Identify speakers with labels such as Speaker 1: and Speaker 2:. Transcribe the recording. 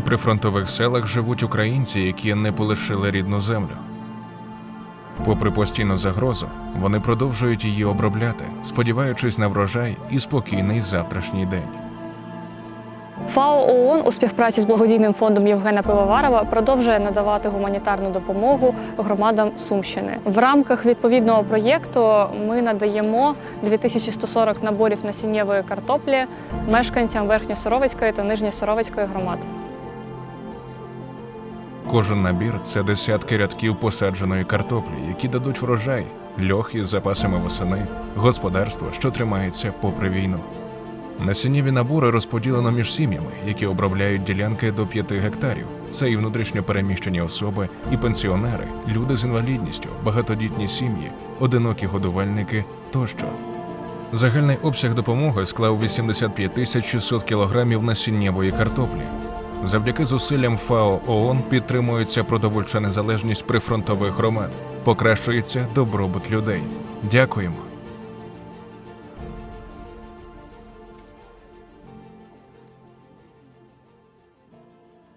Speaker 1: прифронтових селах живуть українці, які не полишили рідну землю. Попри постійну загрозу, вони продовжують її обробляти, сподіваючись на врожай і спокійний завтрашній день.
Speaker 2: ФАО ООН у співпраці з благодійним фондом Євгена Пивоварова продовжує надавати гуманітарну допомогу громадам Сумщини. В рамках відповідного проєкту ми надаємо 2140 наборів насіннєвої картоплі мешканцям Верхньосоровицької та Нижньосоровицької громад.
Speaker 1: Кожен набір це десятки рядків посадженої картоплі, які дадуть врожай, льох із запасами восени, господарство, що тримається попри війну. Насіннєві набори розподілено між сім'ями, які обробляють ділянки до 5 гектарів. Це і внутрішньо переміщені особи, і пенсіонери, люди з інвалідністю, багатодітні сім'ї, одинокі годувальники тощо. Загальний обсяг допомоги склав 85 тисяч 600 кілограмів насіннєвої картоплі. Завдяки зусиллям ФАО ООН підтримується продовольча незалежність прифронтових громад, покращується добробут людей. Дякуємо.